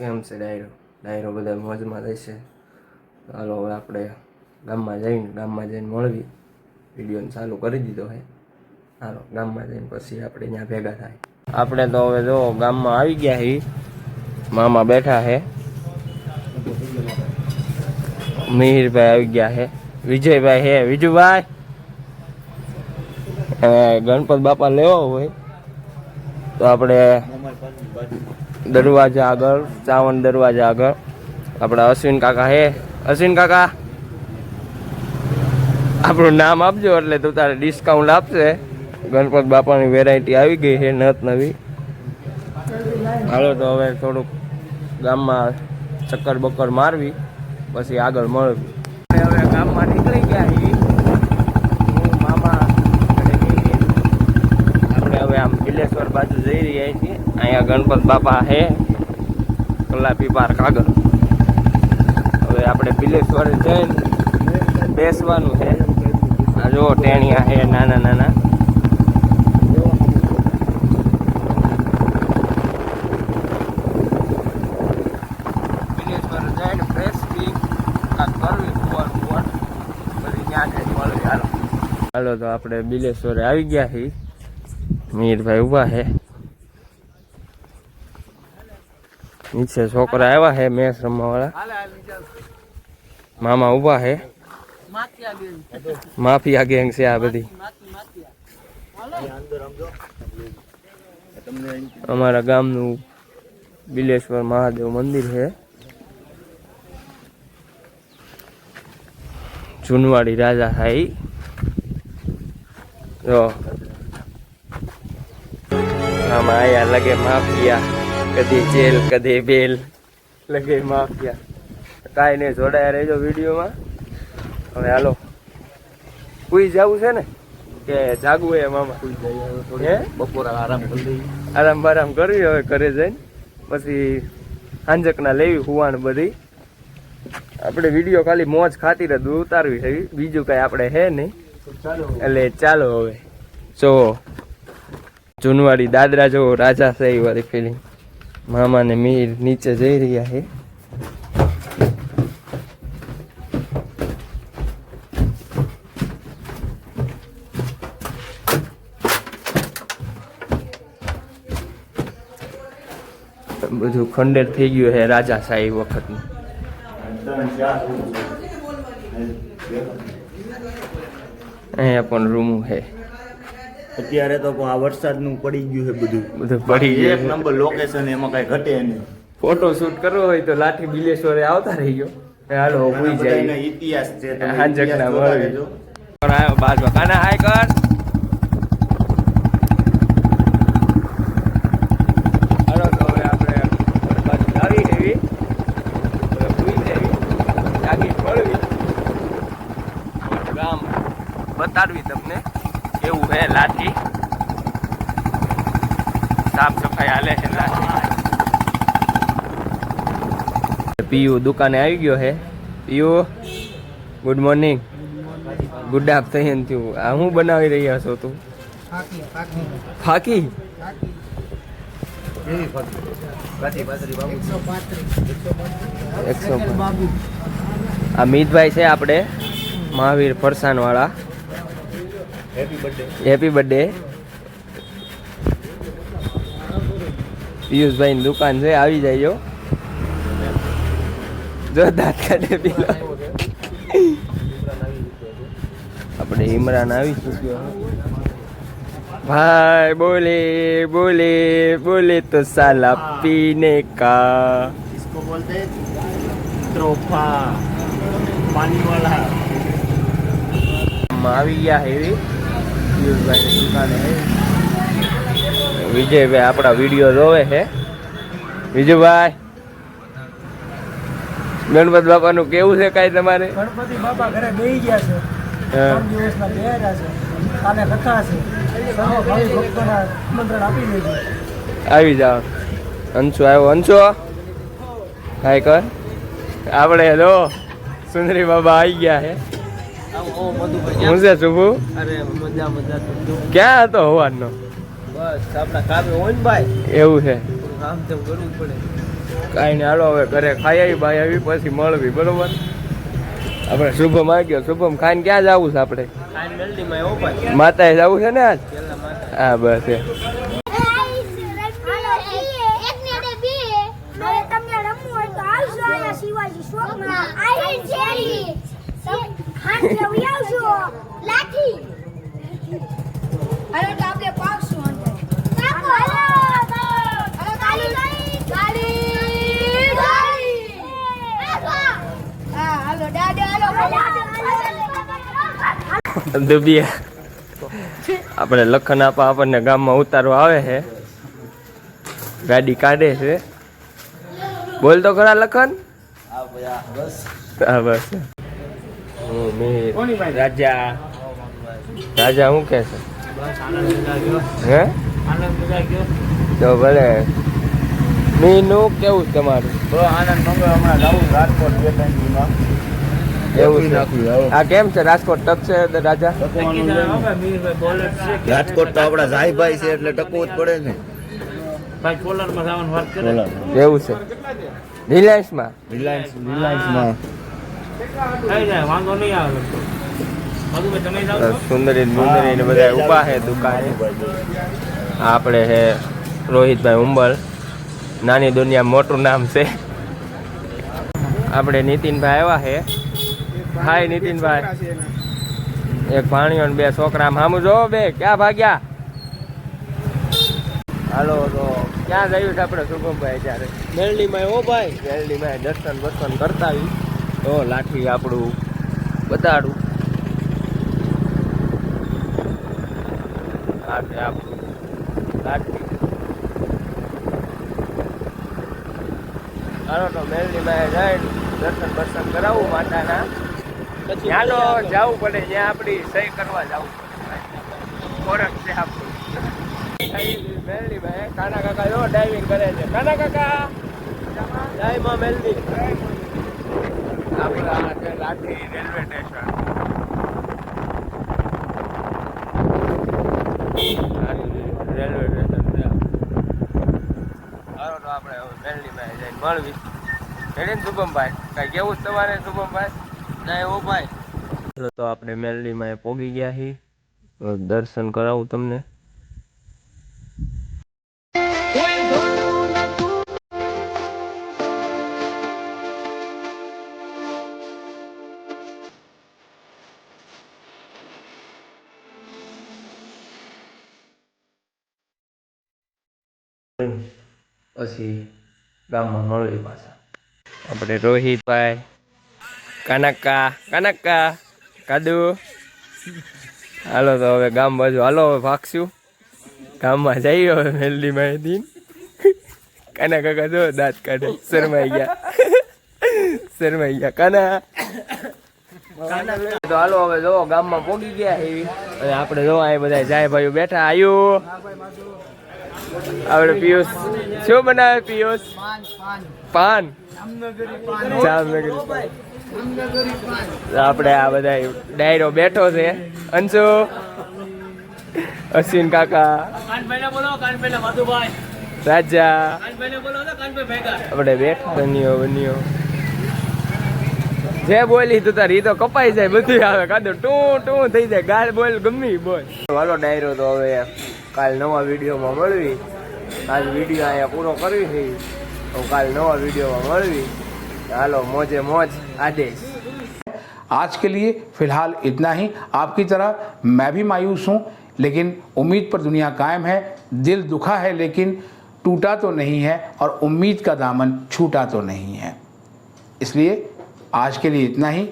કેમ છે ડાયરો. ડાયરો બધા મોજમાં રહેશે. ચાલો હવે આપણે ગામમાં જઈને ગામમાં જઈને મળવી. વિડીયોને ચાલુ કરી દીધો હે. ચાલો ગામમાં જઈને પછી આપણે ત્યાં ભેગા થાય. આપણે તો હવે જો ગામમાં આવી ગયા છીએ મામા બેઠા છે મિહિરભાઈ આવી ગયા છે વિજયભાઈ હે. વિજુભાઈ. ગણપત બાપા લેવા હોય. તો આપણે દરવાજા આગળ, ચાવન દરવાજા આગળ. આપણા અશ્વિન કાકા હે. અશ્વિન કાકા! આપણું નામ આપજો, એટલે તું તારે ડિસ્કાઉન્ટ આપશે. ગણપત બાપાની વેરાયટી આવી ગઈ છે નત નવી. હાલો તો હવે થોડુંક ગામમાં ચક્કર બક્કર મારવી, પછી આગળ મળવી આપણે હવે ગામમાં નીકળી ગયા છીએ હું મામા ઘરે જઈએ. આપણે હવે આમ બિલેશ્વર બાજુ જઈ રહ્યા છીએ અહીંયા ગણપત બાપા છે કલાપી પાર્ક આગળ હવે આપણે બિલેશ્વર જઈને બેસવાનું છે. આ જો ટેણિયા છે નાના નાના. હાલો તો આપણે બિલેશ્વરે આવી ગયા છીએ. મીરભાઈ ઊભા છે. નીચે છોકરા આવ્યા હે મેચ રમવા વાળા મામા ઊભા હે. માફિયા ગેંગ છે આ બધી. અમારા ગામનું બિલેશ્વર મહાદેવ મંદિર છે જુનવાડી રાજા થાય. જો. આમાં આયા લગે માફિયા. કદી જેલ કદી બેલ લગે માફિયા. કાંઈ નહીં જોડાયા રહેજો વિડીયોમાં. હવે હાલો. કુઈ જવું છે ને? કે જાગવું એ મામા હે? બપોરા આરામ કરી આરામ બારામ કરવી હવે ઘરે જઈને. પછી હાંજકના લેવી હુવાણ બધી. આપણે વીડિયો ખાલી મોજ ખાતી જ ઉતારવી છે. બીજું કઈ આપણે હે નહીં. એટલે ચાલો હવે. જો જુનવાડી દાદરા જો રાજા છે એ વાળી ફિલિંગ મામા ને મીર નીચે જઈ રહ્યા છે બધું ખંડેર થઈ ગયું છે રાજા સાહેબ વખતનું. અહીંયા પણ રૂમ છે અત્યારે તો આ વરસાદનું પડી ગયું છે બધું. બધું પડી એક નંબર લોકેશન એમાં કઈ ઘટે નહીં. ફોટો શૂટ કરવો હોય તો લાઠી બિલેશ્વરે આવતા રહી ગયો હાલો ઘણા જાય. ઇતિહાસ છે તમે હાંજકના ઇતિહાસ જોતા મળે. રહેજો. પણ આવ્યો બાજવા કાના હાય કર હાલો તો હવે આપણે બાજુ આવી એવી હવે ભૂઈ જવી જાગી પડવી ગામ બતાડવી તમને હે લાઠી. સાફ સફાઈ હાલે છે લાઠી. પીયુ દુકાને આવી ગયો હે. પીયુ ગુડ મોર્નિંગ ગુડ આફ્ટરનૂન થયું. આ હું બનાવી રહ્યા છો તું? ફાકી એકસો આ મીતભાઈ છે આપણે મહાવીર ફરસાણ વાળા હેપી બર્થડે પિયુષભાઈ ની દુકાન છે આવી જાયજો જો દાંત કાઢે પીલો આપણે ઇમરાન આવી ચૂક્યો ભાઈ બોલે બોલે બોલે તો સાલા પીને કા इसको बोलते हैं त्रोफा पानी वाला માં આવી હેવી દુકાને વિજયભાઈ આપણા વીડિયો જોવે છે. વિજયભાઈ ગણપત બાપાનું કેવું છે કાંઈ તમારે? ગણપતિ બાપા ઘરે બેહી ગયા છે. ત્રણ દિવસના બેહ્યા છે. કાલે કથા છે. સર્વ ભાવિ ભક્તોને આમંત્રણ આપી દેજો. આવી જાઓ. અંશુ આવ્યો. અંશુ? હાય કર. આપણે હેલો સુંદરી બાબા આવી ગયા છે. હું છે શુભુ અરે મજા મજા તો ક્યાં હતો હવારનો? બસ આપણા કામે હોય ને ભાઈ. એવું છે. કામ તેમ કરવું પડે. કાંઈ નહીં હાલો હવે ઘરે ખાઈ આવી બાઈ આવી પછી મળવી બરોબર? આપણે શુભમ આવી ગયો. શુભમ ખાઈને ક્યાં જવું છે આપણે? માતાએ જવું છે ને આજ? હા બસ એ હાલો તો આપણે પાકશું અંદર કાકો હાલો હાલો ગાડી ગાડી ગાડી હા હાલો દાદા હાલો દુબિયા. આપણે લખન આપા આપણને ગામમાં ઉતારવા આવે છે. ગાડી કાઢે છે. બોલ તો ખરા લખન. હા બસ. હું રાજા. રાજા શું કે છે? હે? તો ભલે. મીનું કેવું છે તમારું? આનંદ મંગળ હમણાં જવું રાજકોટ બે ત્રણ એવું છે. આ કેમ છે? રાજકોટ ટક છે રાજા? રાજકોટ તો આપડા જાયભાઈ છે એટલે ટકવું જ પડે ને. એવું છે. રિલાયન્સમાં? રિલાયન્સ રિલાયન્સમાં. સુંદરી સુંદરી ને બધા ઊભા છે દુકાને. આપણે છે રોહિતભાઈ ઉંબલ. નાની દુનિયા મોટું નામ છે. આપણે નીતિનભાઈ આવ્યા છે. હાય નીતિનભાઈ. એક ભાણિયો ને બે છોકરા સામું જો બે ક્યાં ભાગ્યા? હાલો તો ક્યાં જયું છે આપણે શુભમભાઈ ત્યારે મેરડીમાં ઓ ભાઈ. મેરડીમાં દર્શન વર્શન કરતા આવી તો લાઠી આપણું બતાડું. છે આપણું લાઠી. ચાલો તો મેરડીમાં જઈને દર્શન બર્શન કરાવું માતાના. પછી હાલો જવું પડે જ્યાં આપણી સહી કરવા જવું ખોરાક છે આપણું. મેરડીમાં કાના કાકા જો ડાઇવિંગ કરે છે. કાના કાકા? ડાઈમાં રેલવે સ્ટેશન રેલવે સ્ટેશન છે તો આપણે મેરડીમાં જઈને મળવી હેડે ને કાંઈ કેવું જ તમારે શુભમભાઈ ના એવો ભાઈ તો આપણે મેરડીમાં પોગી ગયા છીએ દર્શન કરાવું તમને. પછી ગામમાં મળવી પાછા. આપણે રોહિતભાઈ કાનક્કા કાનક્કા કાદુ. હાલો તો હવે ગામ બાજુ, હાલો હવે ભાગશું. ગામમાં જઈએ હવે મેલડી માહિતી. કાના કાકા જો દાંત કાઢે. શરમાઈ ગયા. શરમાઈ ગયા. કાના. તો હાલો હવે જો ગામમાં પોગી ગયા એવી અને આપણે જો આ બધા જાય ભાઈઓ બેઠા આયુ. આપણે પિયુષ. શું બનાવે પિયુષ? પાન. જામનગરી આપણે આ બધા ડાયરો બેઠો છે. અંશુ. અશ્વિન કાકા. રાજા. આપણે બેઠા બન્યો બન્યો જે બોલી તું તારી તો કપાઈ જાય બધું આવે. કાદો ટું ટું થઈ જાય. ગાળ બોલ, ગમી બોલ. વાલો ડાયરો તો હવે કાલ નવા વિડીયોમાં મળવી. આજ વિડીયો અહીંયા પૂરો કરવી છે તો કાલ નવા વિડીયોમાં મળવી હાલો મોજે મોજ આદેશ आज के लिए फिलहाल इतना ही आपकी तरह मैं भी मायूस हूँ लेकिन उम्मीद पर दुनिया कायम है दिल दुखा है लेकिन टूटा तो नहीं है और उम्मीद का दामन छूटा तो नहीं है इसलिए आज के लिए इतना ही